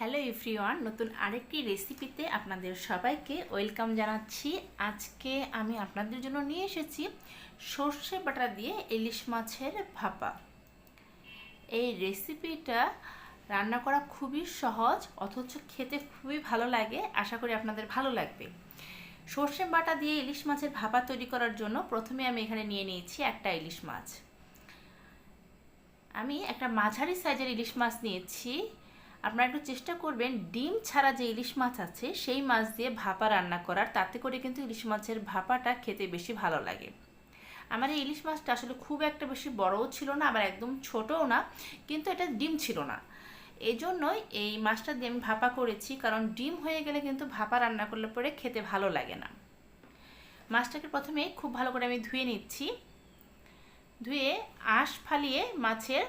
Hello everyone নতুন আরেকটি রেসিপিতে আপনাদের সবাইকে ওয়েলকাম জানাচ্ছি। আজকে আমি আপনাদের জন্য নিয়ে এসেছি সর্ষে বাটা দিয়ে ইলিশ মাছের ভাপা। এই রেসিপিটা রান্না করা খুবই সহজ, অথচ খেতে খুবই ভালো লাগে, আশা করি আপনাদের ভালো লাগবে। সর্ষে বাটা দিয়ে ইলিশ মাছের ভাপা তৈরি করার জন্য প্রথমে আমি এখানে নিয়ে নিয়েছি একটা ইলিশ মাছ। আমি একটা মাঝারি সাইজের ইলিশ মাছ নিয়েছি। আপনারা একটু চেষ্টা করবেন, ডিম ছাড়া যে ইলিশ মাছ আছে, সেই মাছ দিয়ে ভাপা রান্না করার। তাতে করে কিন্তু ইলিশ মাছের ভাপাটা খেতে বেশি ভালো লাগে। আমার এই ইলিশ মাছটা আসলে খুব একটা বেশি বড়ও ছিল না, আবার একদম ছোটও না, কিন্তু এটা ডিম ছিল না। এই জন্যই এই মাছটা দিয়ে আমি ভাপা করেছি, কারণ ডিম হয়ে গেলে কিন্তু ভাপা রান্না করলে পরে খেতে ভালো লাগে না। মাছটাকে প্রথমে খুব ভালো করে আমি ধুয়ে নিচ্ছি। ধুয়ে আঁশ ফালিয়ে মাছের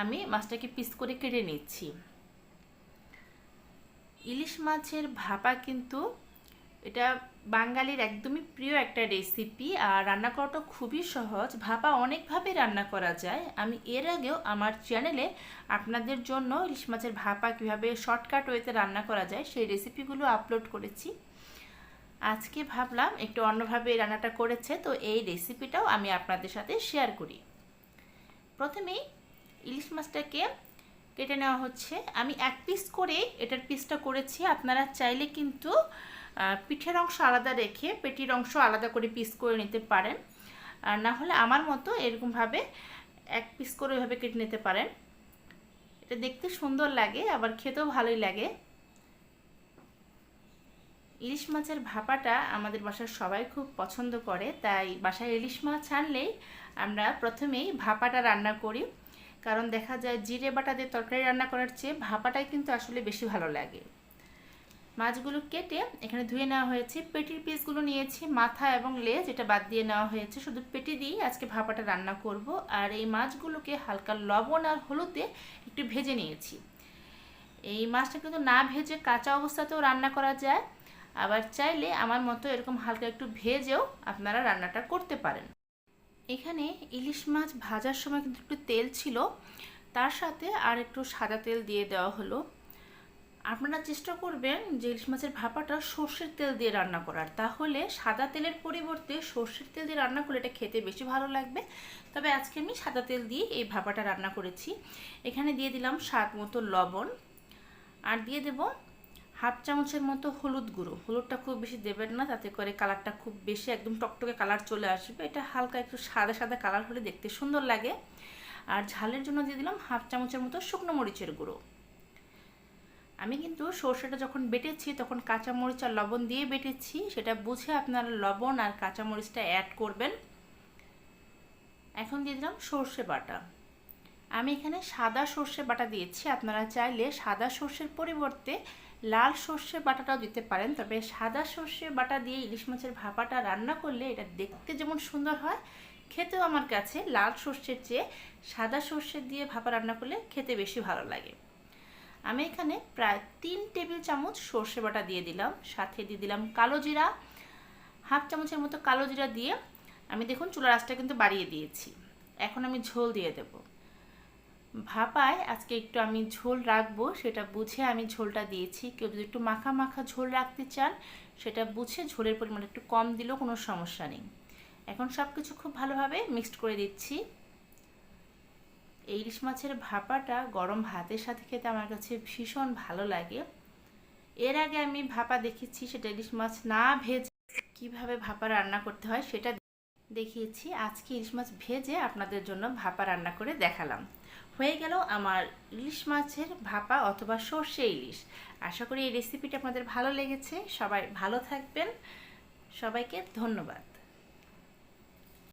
আমি মাছটাকে পিস করে কেটে নিচ্ছি। ইলিশ মাছের ভাপা কিন্তু এটা বাঙালির একদমই প্রিয় একটা রেসিপি আর রান্না করাটা খুবই সহজ। ভাপা অনেকভাবে রান্না করা যায়। আমি এর আগেও আমার চ্যানেলে আপনাদের জন্য ইলিশ মাছের ভাপা কীভাবে শর্টকাট ওয়েতে রান্না করা যায় সেই রেসিপিগুলো আপলোড করেছি। আজকে ভাবলাম একটু অন্যভাবে রান্নাটা করেছে, তো এই রেসিপিটাও আমি আপনাদের সাথে শেয়ার করি। প্রথমেই ইলিশ মাছটাকে কেটে নেওয়া হচ্ছে। আমি এক পিস করে এটার পিসটা করেছি। আপনারা চাইলে কিন্তু পিঠের অংশ আলাদা রেখে পেটির অংশ আলাদা করে পিস করে নিতে পারেন। আর না হলে আমার মতো এরকমভাবে এক পিস করে ওইভাবে কেটে নিতে পারেন। এটা দেখতে সুন্দর লাগে, আবার খেতেও ভালোই লাগে। ইলিশ মাছের ভাপাটা আমাদের বাসার সবাই খুব পছন্দ করে, তাই বাসায় ইলিশ মাছ আনলেই আমরা প্রথমেই ভাপাটা রান্না করি। কারণ দেখা যায় জিরে বাটা দিয়ে তরকারি রান্না করার চেয়ে ভাপাটাই কিন্তু আসলে বেশি ভালো লাগে। মাছগুলো কেটে এখানে ধুয়ে নেওয়া হয়েছে। পেটির পিসগুলো নিয়েছি, মাথা এবং লেজ এটা বাদ দিয়ে নেওয়া হয়েছে। শুধু পেটি দিয়েই আজকে ভাপাটা রান্না করব। আর এই মাছগুলোকে হালকা লবণ আর হলুদে একটু ভেজে নিয়েছি। এই মাছটা কিন্তু না ভেজে কাঁচা অবস্থাতেও রান্না করা যায়। আবার চাইলে আমার মতো এরকম হালকা একটু ভেজেও আপনারা রান্নাটা করতে পারেন। এখানে ইলিশ মাছ ভাজার সময় কিন্তু একটু তেল ছিল। তার সাথে আর একটু সাদা তেল দিয়ে দেওয়া হলো। আপনারা চেষ্টা করবেন যে ইলিশ মাছের ভাপাটা সর্ষের তেল দিয়ে রান্না করার। তাহলে সাদা তেলের পরিবর্তে সর্ষের তেল দিয়ে রান্না করলে এটা খেতে বেশি ভালো লাগবে। তবে আজকে আমি সাদা তেল দিয়ে এই ভাপাটা রান্না করেছি। এখানে দিয়ে দিলাম স্বাদ মতো লবণ। আর দিয়ে দেব হাফ চামচের মতো হলুদ গুঁড়ো। হলুদটা খুব বেশি দেবেন না, তাতে করে কালারটা খুব বেশি একদম টকটকে কালার চলে আসবে। এটা হালকা একটু সাদা সাদা কালার হলে দেখতে সুন্দর লাগে। আর ঝালের জন্য দিয়ে দিলাম হাফ চামচের মতো শুকনো মরিচের গুঁড়ো। আমি কিন্তু সর্ষেটা যখন বেটেছি, তখন কাঁচা মরিচ আর লবণ দিয়ে বেটেছি। সেটা বুঝে আপনারা লবণ আর কাঁচা মরিচটা অ্যাড করবেন। এখন দিয়ে দিলাম সর্ষে বাটা। আমি এখানে সাদা সর্ষে বাটা দিয়েছি। আপনারা চাইলে সাদা সর্ষের পরিবর্তে লাল সর্ষে বাটাটাও দিতে পারেন। তবে সাদা সর্ষে বাটা দিয়ে ইলিশ মাছের ভাপাটা রান্না করলে এটা দেখতে যেমন সুন্দর হয়, খেতেও আমার কাছে লাল সর্ষের চেয়ে সাদা সর্ষে দিয়ে ভাপা রান্না করলে খেতে বেশি ভালো লাগে। আমি এখানে প্রায় তিন টেবিল চামচ সর্ষে বাটা দিয়ে দিলাম। সাথে দিয়ে দিলাম কালো জিরা, হাফ চামচের মতো কালো জিরা দিয়ে আমি দেখুন চুলার আঁচটা কিন্তু বাড়িয়ে দিয়েছি। এখন আমি ঝোল দিয়ে দেব। ভাপায় আজকে একটু আমি ঝোল রাখব, সেটা বুঝে আমি ঝোলটা দিয়েছি। কেউ যদি একটু মাখা মাখা ঝোল রাখতে চান, সেটা বুঝে ঝোলের পরিমাণ একটু কম দিলেও কোনো সমস্যা নেই। এখন সব কিছু খুব ভালোভাবে মিক্সড করে দিচ্ছি। ইলিশ মাছের ভাপাটা গরম ভাতের সাথে খেতে আমার কাছে ভীষণ ভালো লাগে। এর আগে আমি ভাপা দেখেছি, সেটা ইলিশ মাছ না ভেজে কীভাবে ভাপা রান্না করতে হয়, সেটা দেখিয়েছি, আজকে ইলিশ মাছ ভেজে আপনাদের জন্য ভাপা রান্না করে দেখালাম। হয়ে গেল আমার ইলিশ মাছের ভাপা অথবা সর্ষে ইলিশ। আশা করি এই রেসিপিটা আপনাদের ভালো লেগেছে। সবাই ভালো থাকবেন। সবাইকে ধন্যবাদ।